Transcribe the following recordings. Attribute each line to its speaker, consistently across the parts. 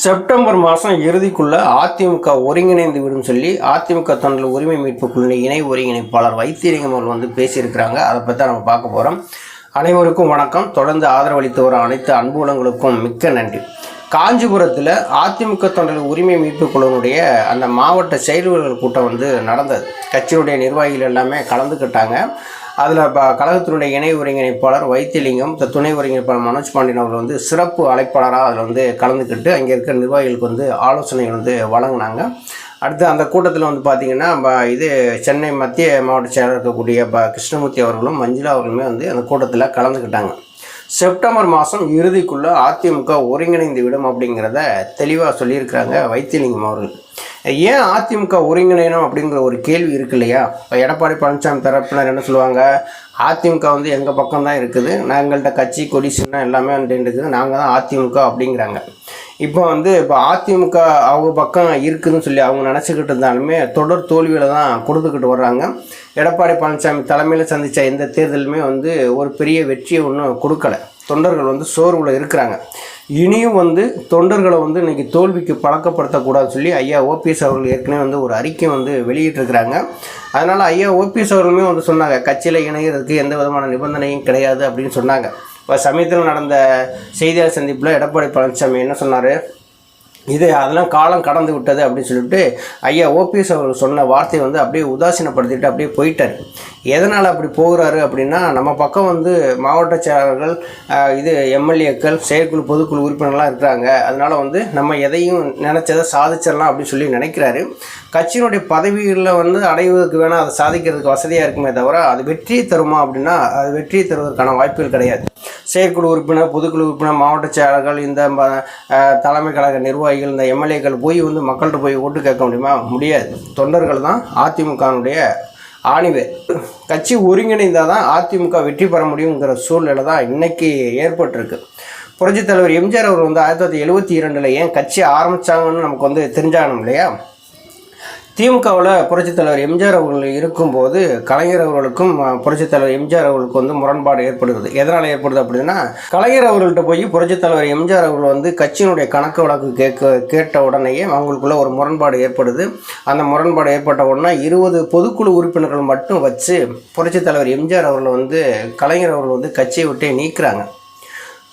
Speaker 1: September மாதம் இறுதிக்குள்ள அதிமுக ஒருங்கிணைந்து விடும் சொல்லி அதிமுக தொண்டர் உரிமை மீட்பு குழு இணை ஒருங்கிணைப்பாளர் வைத்தியலிங்கம் அவர்கள் வந்து பேசியிருக்கிறாங்க. அதை பற்றி நம்ம பார்க்க போகிறோம் அனைவருக்கும் வணக்கம். தொடர்ந்து ஆதரவளித்து வரும் அனைத்து அன்புலங்களுக்கும் மிக்க நன்றி. காஞ்சிபுரத்தில் அதிமுக தொண்டர் உரிமை மீட்பு குழுவினுடைய அந்த மாவட்ட செயல்வர்கள் கூட்டம் வந்து நடந்தது. கட்சியினுடைய நிர்வாகிகள் எல்லாமே கலந்துக்கிட்டாங்க. அதில் ப கழகத்தினுடைய இணை ஒருங்கிணைப்பாளர் வைத்தியலிங்கம் துணை ஒருங்கிணைப்பாளர் மனோஜ் பாண்டியன் அவர்கள் வந்து சிறப்பு அழைப்பாளராக அதில் வந்து கலந்துக்கிட்டு அங்கே இருக்கிற நிர்வாகிகளுக்கு வந்து ஆலோசனைகள் வந்து வழங்கினாங்க. அடுத்து அந்த கூட்டத்தில் வந்து பார்த்திங்கன்னா ப- இது சென்னை மத்திய மாவட்ட செயலர் இருக்கக்கூடிய ப கிருஷ்ணமூர்த்தி அவர்களும் மஞ்சுளா அவர்களுமே வந்து அந்த கூட்டத்தில் கலந்துக்கிட்டாங்க. செப்டம்பர் மாதம் இறுதிக்குள்ளே அதிமுக ஒருங்கிணைந்து விடும் அப்படிங்கிறத தெளிவாக சொல்லியிருக்கிறாங்க வைத்தியலிங்கம் அவர்கள். ஏன் அதிமுக ஒருங்கிணையணும் அப்படிங்கிற ஒரு கேள்வி இருக்கு இல்லையா? இப்போ எடப்பாடி பழனிசாமி தரப்பினர் என்ன சொல்லுவாங்க? அதிமுக வந்து எங்கள் பக்கம் தான் இருக்குது. நாங்கள்கிட்ட கட்சி கொடி சின்னம் எல்லாமே வந்து இருக்குது. நாங்கள் தான் அதிமுக அப்படிங்கிறாங்க. இப்போ வந்து இப்போ அதிமுக அவங்க பக்கம் இருக்குதுன்னு சொல்லி அவங்க நினச்சிக்கிட்டு இருந்தாலுமே தொடர் தோல்வியில் தான் கொடுத்துக்கிட்டு வர்றாங்க. எடப்பாடி பழனிசாமி தலைமையில் சந்தித்த எந்த தேர்தலுமே வந்து ஒரு பெரிய வெற்றியை ஒன்றும் கொடுக்கல. தொண்டர்கள் வந்து சோர்வில் இருக்கிறாங்க. இனியும் வந்து தொண்டர்களை வந்து இன்றைக்கி தோல்விக்கு பழக்கப்படுத்தக்கூடாதுன்னு சொல்லி ஐயா ஓபிஎஸ் அவர்கள் ஏற்கனவே வந்து ஒரு அறிக்கை வந்து வெளியிட்டிருக்கிறாங்க. அதனால் ஐயா ஓபிஎஸ் அவர்களுமே வந்து சொன்னாங்க கட்சியில் இணைகிறதுக்கு எந்த விதமான நிபந்தனையும் கிடையாது அப்படின்னு சொன்னாங்க. இப்போ சமயத்தில் நடந்த செய்தியாளர் சந்திப்பில் எடப்பாடி பழனிசாமி என்ன சொன்னார்? இது அதெல்லாம் காலம் கடந்து விட்டது அப்படின்னு சொல்லிட்டு ஐயா ஓபிஎஸ் அவர் சொன்ன வார்த்தையை வந்து அப்படியே உதாசீனப்படுத்திட்டு அப்படியே போயிட்டார். எதனால் அப்படி போகிறாரு அப்படின்னா நம்ம பக்கம் வந்து மாவட்ட செயலாளர்கள் இது எம்எல்ஏக்கள் செயற்குழு பொதுக்குழு உறுப்பினர்லாம் இருக்கிறாங்க. அதனால் வந்து நம்ம எதையும் நினச்சதை சாதிச்சிடலாம் அப்படின்னு சொல்லி நினைக்கிறாரு. கட்சியினுடைய பதவிகளில் வந்து அடைவதற்கு வேணால் அதை சாதிக்கிறதுக்கு வசதியாக இருக்குமே தவிர அது வெற்றியை தருமா அப்படின்னா அது வெற்றியை தருவதற்கான வாய்ப்புகள் கிடையாது. செயற்குழு உறுப்பினர் பொதுக்குழு உறுப்பினர் மாவட்ட செயலாளர்கள் இந்த ம- தலைமை கழக நிர்வாகிகள் இந்த எம்எல்ஏக்கள் போய் வந்து மக்கள்கிட்ட போய் ஓட்டு கேட்க முடியுமா? முடியாது. தொண்டர்கள் தான் அதிமுகனுடைய ஆணிவேர். கட்சி ஒருங்கிணைந்தால் தான் அதிமுக வெற்றி பெற முடியுங்கிற சூழ்நிலை தான் இன்றைக்கி ஏற்பட்டிருக்கு. புரட்சித் தலைவர் எம்ஜிஆர் அவர் வந்து ஆயிரத்தி தொள்ளாயிரத்தி எழுபத்தி இரண்டில் ஏன் கட்சி ஆரம்பித்தாங்கன்னு நமக்கு வந்து தெரிஞ்சாகணும் இல்லையா? திமுகவில் புரட்சித் தலைவர் எம்ஜிஆர் அவர்கள் இருக்கும்போது கலைஞர் அவர்களுக்கும் புரட்சித் தலைவர் எம்ஜிஆர் அவர்களுக்கு வந்து முரண்பாடு ஏற்படுகிறது. எதனால் ஏற்படுது அப்படின்னா கலைஞர் அவர்கள்ட்ட போய் புரட்சித் தலைவர் எம்ஜிஆர் அவர்கள் வந்து கட்சியினுடைய கணக்கு வழக்கு கேட்க கேட்ட உடனேயே அவங்களுக்குள்ள ஒரு முரண்பாடு ஏற்படுது. அந்த முரண்பாடு ஏற்பட்ட உடனே இருபது பொதுக்குழு உறுப்பினர்கள் மட்டும் வச்சு புரட்சித் தலைவர் எம்ஜிஆர் அவர்கள் வந்து கலைஞர் அவர்கள் வந்து கட்சியை விட்டே நீக்கிறாங்க.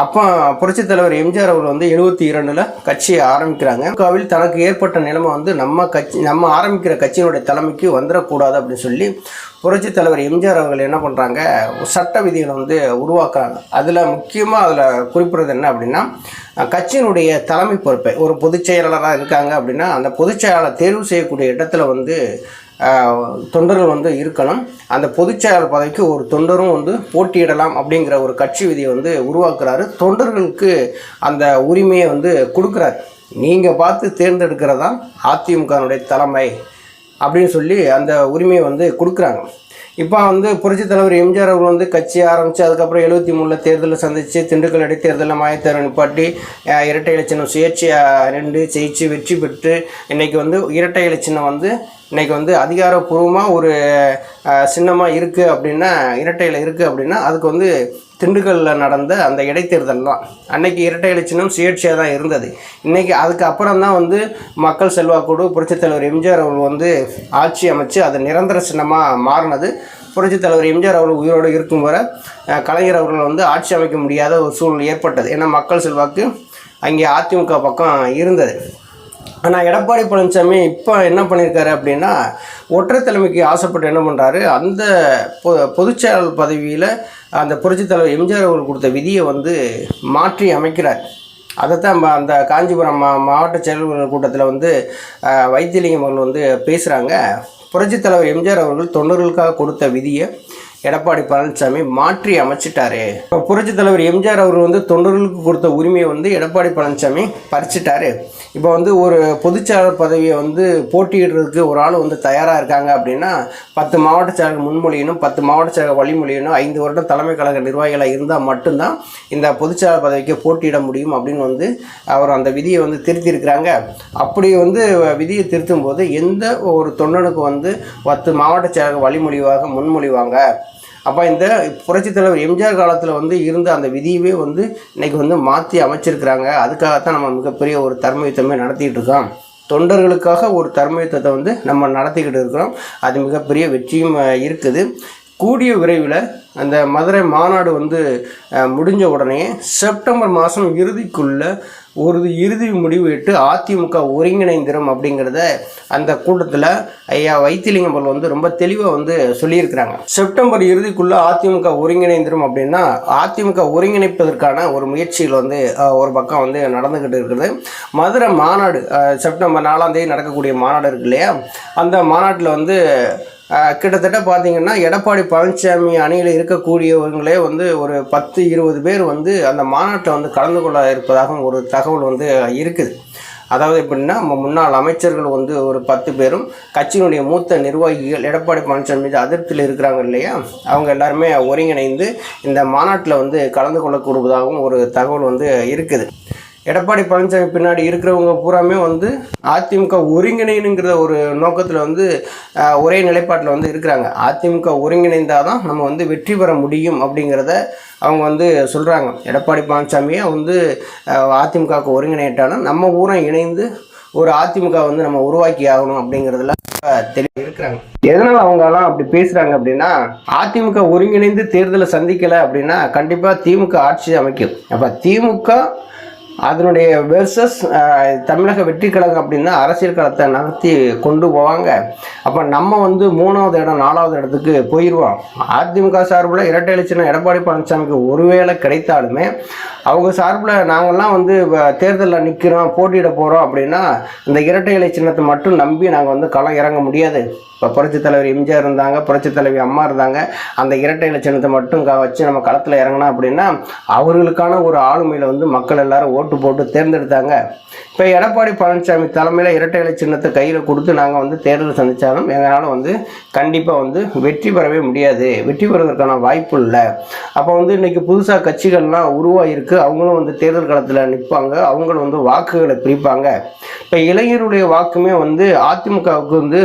Speaker 1: அப்போ புரட்சித் தலைவர் எம்ஜிஆர் அவர் வந்து எழுபத்தி இரண்டில் கட்சியை ஆரம்பிக்கிறாங்க. அமெரிக்காவில் தனக்கு ஏற்பட்ட நிலைமை வந்து நம்ம கட்சி நம்ம ஆரம்பிக்கிற கட்சியினுடைய தலைமைக்கு வந்துடக்கூடாது அப்படின்னு சொல்லி புரட்சித் தலைவர் எம்ஜிஆர் அவர்கள் என்ன பண்ணுறாங்க சட்ட விதிகளை வந்து உருவாக்குறாங்க. அதில் முக்கியமாக அதில் குறிப்பிடுறது என்ன அப்படின்னா கட்சியினுடைய தலைமை பொறுப்பை ஒரு பொதுச் செயலாளராக இருக்காங்க அப்படின்னா அந்த பொதுச் செயலாளர் தேர்வு செய்யக்கூடிய இடத்துல வந்து தொண்டர்கள் வந்து இருக்கணும். அந்த பொதுச்செயலாளர் பதவிக்கு ஒரு தொண்டரும் வந்து போட்டியிடலாம் அப்படிங்கிற ஒரு கட்சி விதியை வந்து உருவாக்குறாரு. தொண்டர்களுக்கு அந்த உரிமையை வந்து கொடுக்குறாரு. நீங்கள் பார்த்து தேர்ந்தெடுக்கிறதான் அதிமுகனுடைய தலைமை அப்படின்னு சொல்லி அந்த உரிமையை வந்து கொடுக்குறாங்க. இப்போ வந்து புரட்சித் தலைவர் எம்ஜிஆர் அவர்கள் வந்து கட்சி ஆரம்பித்து அதுக்கப்புறம் எழுபத்தி மூணில் தேர்தலில் சந்தித்து திண்டுக்கல் இடைத்தேர்தலில் மாயத்தேர்தல் நிப்பாட்டி இரட்டை இலச்சினம் சுயேட்சையாக ரெண்டு ஜெயிச்சு வெற்றி பெற்று இன்னைக்கு வந்து இரட்டை இலச்சினம் வந்து இன்னைக்கு வந்து அதிகாரப்பூர்வமாக ஒரு சின்னமாக இருக்குது அப்படின்னா இரட்டையில் இருக்குது அப்படின்னா அதுக்கு வந்து திண்டுக்கல்லில் நடந்த அந்த இடைத்தேர்தல்லாம் அன்னைக்கு இரட்டை இலச்சினம் சுயேட்சையாக தான் இருந்தது. இன்னைக்கு அதுக்கு அப்புறம் தான் வந்து மக்கள் செல்வாக்கோடு புரட்சித் தலைவர் எம்ஜிஆர் அவர்கள் வந்து ஆட்சி அமைச்சு அது நிரந்தர சின்னமாக மாறினது. புரட்சித் தலைவர் எம்ஜிஆர் அவர்கள் உயிரோடு இருக்கும் வரை கலைஞர் அவர்கள் வந்து ஆட்சி அமைக்க முடியாத ஒரு சூழ்நிலை ஏற்பட்டது. ஏன்னா மக்கள் செல்வாக்கு அங்கே அதிமுக பக்கம் இருந்தது. ஆனால் எடப்பாடி பழனிசாமி இப்போ என்ன பண்ணியிருக்காரு அப்படின்னா ஒற்றை தலைமைக்கு ஆசைப்பட்டு என்ன பண்ணுறாரு அந்த பொ பொதுச்செயலாளர் பதவியில் அந்த புரட்சித் தலைவர் எம்ஜிஆர் அவர்கள் கொடுத்த விதியை வந்து மாற்றி அமைக்கிறார். அதைத்தான் அந்த காஞ்சிபுரம் மா மாவட்ட செயலாளர் கூட்டத்தில் வந்து வைத்தியலிங்கம் அவர்கள் வந்து பேசுகிறாங்க புரட்சித் தலைவர் எம்ஜிஆர் அவர்கள் தொண்டர்களுக்காக கொடுத்த விதியை எடப்பாடி பழனிசாமி மாற்றி அமைச்சிட்டாரு. இப்போ புரட்சித் தலைவர் எம்ஜிஆர் அவர் வந்து தொண்டர்களுக்கு கொடுத்த உரிமையை வந்து எடப்பாடி பழனிசாமி பறிச்சிட்டாரு. இப்போ வந்து ஒரு பொதுச்செயலாளர் பதவியை வந்து போட்டியிடுறதுக்கு ஒரு ஆள் வந்து தயாராக இருக்காங்க அப்படின்னா பத்து மாவட்ட செயலர் முன்மொழியினும் பத்து மாவட்ட செயலர் வழிமொழியினும் ஐந்து வருடம் தலைமை கழக நிர்வாகிகளாக இருந்தால் மட்டும்தான் இந்த பொதுச்செயலாளர் பதவிக்கு போட்டியிட முடியும் அப்படின்னு வந்து அவர் அந்த விதியை வந்து திருத்தியிருக்கிறாங்க. அப்படி வந்து விதியை திருத்தும் போது எந்த ஒரு தொண்டனுக்கு வந்து பத்து மாவட்ட செயலர் வழிமொழிவாக முன்மொழிவாங்க? அப்போ இந்த புரட்சித் தலைவர் எம்ஜிஆர் காலத்தில் வந்து இருந்த அந்த விதியவே வந்து இன்றைக்கி வந்து மாற்றி அமைச்சிருக்கிறாங்க. அதுக்காகத்தான் நம்ம மிகப்பெரிய ஒரு தர்மயுத்தமே நடத்திக்கிட்டு இருக்கோம். தொண்டர்களுக்காக ஒரு தர்மயுத்தத்தை வந்து நம்ம நடத்திக்கிட்டு இருக்கிறோம். அது மிகப்பெரிய வெற்றியும் இருக்குது. கூடிய விரைவில் அந்த மதுரை மாநாடு வந்து முடிஞ்ச உடனே செப்டம்பர் மாதம் இறுதிக்குள்ளே ஒரு இறுதி முடிவு இட்டு அதிமுக ஒருங்கிணைந்திரும் அப்படிங்கிறத அந்த கூட்டத்தில் ஐயா வைத்திலிங்கம்பல் வந்து ரொம்ப தெளிவாக வந்து சொல்லியிருக்கிறாங்க. செப்டம்பர் இறுதிக்குள்ளே அதிமுக ஒருங்கிணைந்திரும் அப்படின்னா அதிமுக ஒருங்கிணைப்பதற்கான ஒரு முயற்சிகள் வந்து ஒரு பக்கம் வந்து நடந்துக்கிட்டு இருக்குது. மதுரை மாநாடு செப்டம்பர் நாலாம் தேதி நடக்கக்கூடிய மாநாடு இருக்கு இல்லையா? அந்த மாநாட்டில் வந்து கிட்டத்தட்ட பார்த்தீங்கன்னா எடப்பாடி பழனிசாமி அணியில் இருக்கக்கூடியவங்களே வந்து ஒரு பத்து இருபது பேர் வந்து அந்த மாநாட்டில் வந்து கலந்து கொள்ள இருப்பதாகவும் ஒரு தகவல் வந்து இருக்குது. அதாவது எப்படின்னா நம்ம முன்னாள் அமைச்சர்கள் வந்து ஒரு பத்து பேரும் கட்சியினுடைய மூத்த நிர்வாகிகள் எடப்பாடி பழனிசாமி மீது அதிருப்தியில் இருக்கிறாங்க இல்லையா? அவங்க எல்லாருமே ஒருங்கிணைந்து இந்த மாநாட்டில் வந்து கலந்து கொள்ளக்கூடுவதாகவும் ஒரு தகவல் வந்து இருக்குது. எடப்பாடி பழனிசாமி பின்னாடி இருக்கிறவங்க பூராமே வந்து அதிமுக ஒருங்கிணைனுங்கிற ஒரு நோக்கத்தில் வந்து ஒரே நிலைப்பாட்டில் வந்து இருக்கிறாங்க. அதிமுக ஒருங்கிணைந்தால் தான் நம்ம வந்து வெற்றி பெற முடியும் அப்படிங்கிறத அவங்க வந்து சொல்கிறாங்க எடப்பாடி பழனிசாமியை வந்து அதிமுகவுக்கு ஒருங்கிணைட்டாலும் நம்ம ஊரம் இணைந்து ஒரு அதிமுக வந்து நம்ம உருவாக்கி ஆகணும் அப்படிங்கிறதுல தெளிவாக இருக்கிறாங்க. எதனால அவங்க எல்லாம் அப்படி பேசுறாங்க அப்படின்னா அதிமுக ஒருங்கிணைந்து தேர்தலை சந்திக்கல அப்படின்னா கண்டிப்பா திமுக ஆட்சி அமைக்கும். அப்ப திமுக அதனுடைய வெர்சஸ் தமிழக வெற்றி கழகம் அப்படின்னா அரசியல் களத்தை நடத்தி கொண்டு போவாங்க. அப்போ நம்ம வந்து மூணாவது இடம் நாலாவது இடத்துக்கு போயிடுவோம் அதிமுக சார்பில் இரட்டை இலச்சினம் எடப்பாடி பழனிசாமிக்கு ஒருவேளை கிடைத்தாலுமே அவங்க சார்பில் நாங்கள்லாம் வந்து தேர்தலில் நிற்கிறோம் போட்டியிட போகிறோம் அப்படின்னா இந்த இரட்டை இலை சின்னத்தை மட்டும் நம்பி நாங்கள் வந்து களம் இறங்க முடியாது. இப்போ புரட்சி தலைவர் எம்ஜிஆர் இருந்தாங்க புரட்சி தலைவி அம்மா இருந்தாங்க அந்த இரட்டை இலை சின்னத்தை மட்டும் க வச்சு நம்ம களத்தில் இறங்கினோம் அப்படின்னா அவர்களுக்கான ஒரு ஆளுமையில் வந்து மக்கள் எல்லாரும் ஓட்டு போட்டு தேர்ந்தெடுத்தாங்க. இப்போ எடப்பாடி பழனிசாமி தலைமையில் இரட்டை இலை சின்னத்தை கையில் கொடுத்து நாங்கள் வந்து தேர்தல் சந்தித்தாலும் எங்களால் வந்து கண்டிப்பாக வந்து வெற்றி பெறவே முடியாது. வெற்றி பெறுவதற்கான வாய்ப்பு இல்லை. அப்போ வந்து இன்னைக்கு புதுசாக கட்சிகள்லாம் உருவாகிருக்கு அவங்களும் வந்து தேர்தல் களத்தில் நிற்பாங்க அவங்களும் வந்து வாக்குகளை பிரிப்பாங்க. இப்போ இளைஞருடைய வாக்குமே வந்து அதிமுகவுக்கு வந்து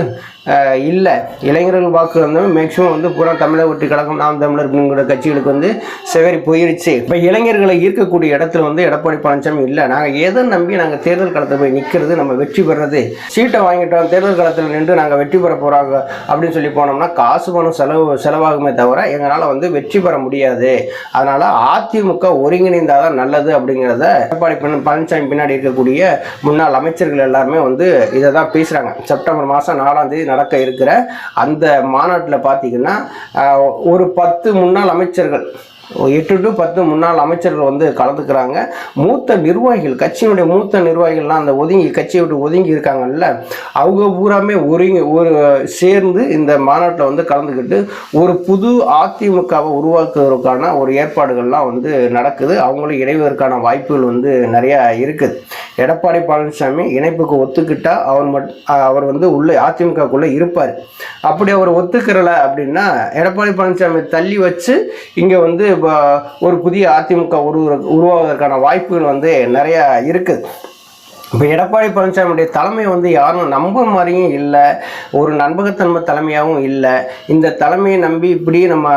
Speaker 1: இல்லை. இளைஞர்கள் வாக்கு வந்து மேக்சிமம் வந்து பூரா தமிழக ஒட்டி கழகம் நாம் தமிழர் கட்சிகளுக்கு வந்து சிவரி போயிருச்சு. இப்போ இளைஞர்களை ஈர்க்கக்கூடிய இடத்துல வந்து எடப்பாடி பழனிசாமி இல்லை. நாங்கள் எதை நம்பி நாங்கள் தேர்தல் களத்தில் போய் நிற்கிறது நம்ம வெற்றி பெறது? சீட்டை வாங்கிட்டோம் தேர்தல் களத்தில் நின்று நாங்கள் வெற்றி பெற போகிறாங்க அப்படின்னு சொல்லி போனோம்னா காசு பணம் செலவு செலவாகுமே தவிர எங்களால் வந்து வெற்றி பெற முடியாது. அதனால் அதிமுக ஒருங்கிணைந்தால் தான் நல்லது அப்படிங்கிறத எடப்பாடி பழனிசாமி பின்னாடி இருக்கக்கூடிய முன்னாள் அமைச்சர்கள் எல்லாருமே வந்து இதை தான் பேசுகிறாங்க செப்டம்பர் மாதம் நாலாம் தேதி நடக்க இருக்கிற அந்த மாநாட்டில் பார்த்தீங்கன்னா ஒரு பத்து முன்னாள் அமைச்சர்கள் எட்டு டு பத்து முன்னாள் அமைச்சர்கள் வந்து கலந்துக்கிறாங்க. மூத்த நிர்வாகிகள் கட்சியினுடைய மூத்த நிர்வாகிகள்லாம் அந்த ஒதுங்கி கட்சியை விட்டு ஒதுங்கி இருக்காங்கல்ல அவங்க பூராமே ஒருங்கி ஒரு சேர்ந்து இந்த மாநாட்டில் வந்து கலந்துக்கிட்டு ஒரு புது அதிமுகவை உருவாக்குவதற்கான ஒரு ஏற்பாடுகள்லாம் வந்து நடக்குது. அவங்களும் இணைவதற்கான வாய்ப்புகள் வந்து நிறையா இருக்குது எடப்பாடி பழனிசாமி இணைப்புக்கு ஒத்துக்கிட்டால் அவர் மட் அவர் வந்து உள்ளே அதிமுகக்குள்ளே இருப்பார். அப்படி அவர் ஒத்துக்கிறல அப்படின்னா எடப்பாடி பழனிசாமி தள்ளி வச்சு இங்கே வந்து ஒரு புதிய அதிமுக உருவ உருவாவதற்கான வாய்ப்புகள் வந்து நிறையா இருக்குது இப்போ எடப்பாடி பழனிசாமியுடைய தலைமை வந்து யாரும் நம்ப மாதிரியும் இல்லை ஒரு நண்பகத்தன்மை தலைமையாகவும் இல்லை. இந்த தலைமையை நம்பி இப்படி நம்ம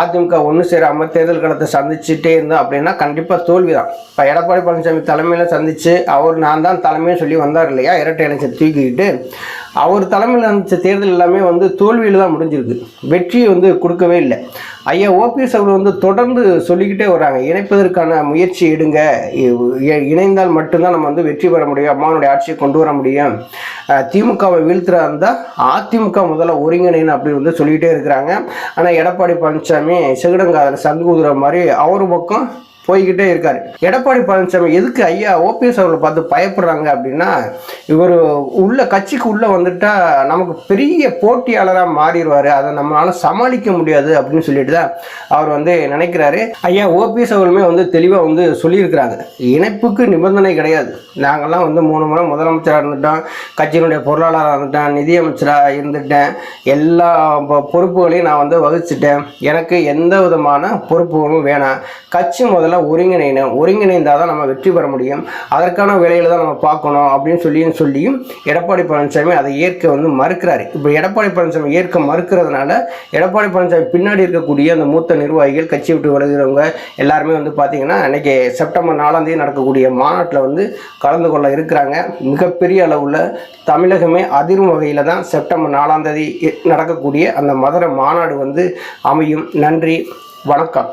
Speaker 1: அதிமுக ஒன்று சேராமல் தேர்தல் களத்தை சந்திச்சுட்டே இருந்தோம் அப்படின்னா கண்டிப்பாக தோல்வி தான் இப்போ எடப்பாடி பழனிசாமி தலைமையில் சந்தித்து அவர் நான் தான் தலைமைன்னு சொல்லி வந்தார் இல்லையா? இரட்டை இளைஞர் தூக்கிக்கிட்டு அவர் தலைமையில் இருந்துச்ச தேர்தல் எல்லாமே வந்து தோல்வியில் தான் முடிஞ்சிருக்கு. வெற்றியை வந்து கொடுக்கவே இல்லை. ஐயா ஓபிஎஸ் அவர்கள் வந்து தொடர்ந்து சொல்லிக்கிட்டே வராங்க இணைப்பதற்கான முயற்சி எடுங்க. இணைந்தால் மட்டும்தான் நம்ம வந்து வெற்றி பெற முடியும். அம்மாவுடைய ஆட்சியை கொண்டு வர முடியும். திமுகவை வீழ்த்துறா இருந்தால் அதிமுக முதல்ல ஒருங்கிணைன்னு அப்படின்னு வந்து சொல்லிக்கிட்டே இருக்கிறாங்க. ஆனால் எடப்பாடி பழனிசாமி சங்கு சங்குதுற மாதிரி அவர் பக்கம் போய்கிட்டே இருக்காரு. எடப்பாடி பழனிசாமி எதுக்கு ஐயா ஓபிஎஸ் அவர்களை பார்த்து பயப்படுறாங்க அப்படின்னா இவர் உள்ள கட்சிக்கு உள்ள வந்துட்டா நமக்கு பெரிய போட்டியாளராக மாறிடுவார். அதை நம்மளால சமாளிக்க முடியாது அப்படின்னு சொல்லிட்டு தான் அவர் வந்து நினைக்கிறாரு. ஐயா ஓபிஎஸ் அவர்களுமே வந்து தெளிவாக வந்து சொல்லியிருக்கிறாங்க. இணைப்புக்கு நிபந்தனை கிடையாது. நாங்கள்லாம் வந்து மூணு முறை முதலமைச்சராக இருந்துட்டோம். கட்சியினுடைய பொருளாளராக இருந்துட்டேன். நிதியமைச்சராக இருந்துட்டேன். எல்லா பொறுப்புகளையும் நான் வந்து வகிச்சிட்டேன் எனக்கு எந்த விதமான பொறுப்புகளும் வேணாம். கட்சி முதல்ல நல்லா ஒருங்கிணைணும் ஒருங்கிணைந்தால் தான் நம்ம வெற்றி பெற முடியும். அதற்கான வேலையில் தான் நம்ம பார்க்கணும் அப்படின்னு சொல்லியும் சொல்லியும் எடப்பாடி பழனிசாமி அதை ஏற்க வந்து மறுக்கிறாரு. இப்போ எடப்பாடி பழனிசாமி ஏற்க மறுக்கிறதுனால எடப்பாடி பழனிசாமி பின்னாடி இருக்கக்கூடிய அந்த மூத்த நிர்வாகிகள் கட்சி விட்டு வருகிறவங்க எல்லாருமே வந்து பார்த்தீங்கன்னா அன்னைக்கு செப்டம்பர் நாலாம் தேதி நடக்கக்கூடிய மாநாட்டில் வந்து கலந்து கொள்ள இருக்கிறாங்க. மிகப்பெரிய அளவில் தமிழகமே அதிரும் வகையில் தான் செப்டம்பர் நாலாம் தேதி நடக்கக்கூடிய அந்த மதுரை மாநாடு வந்து அமையும். நன்றி வணக்கம்.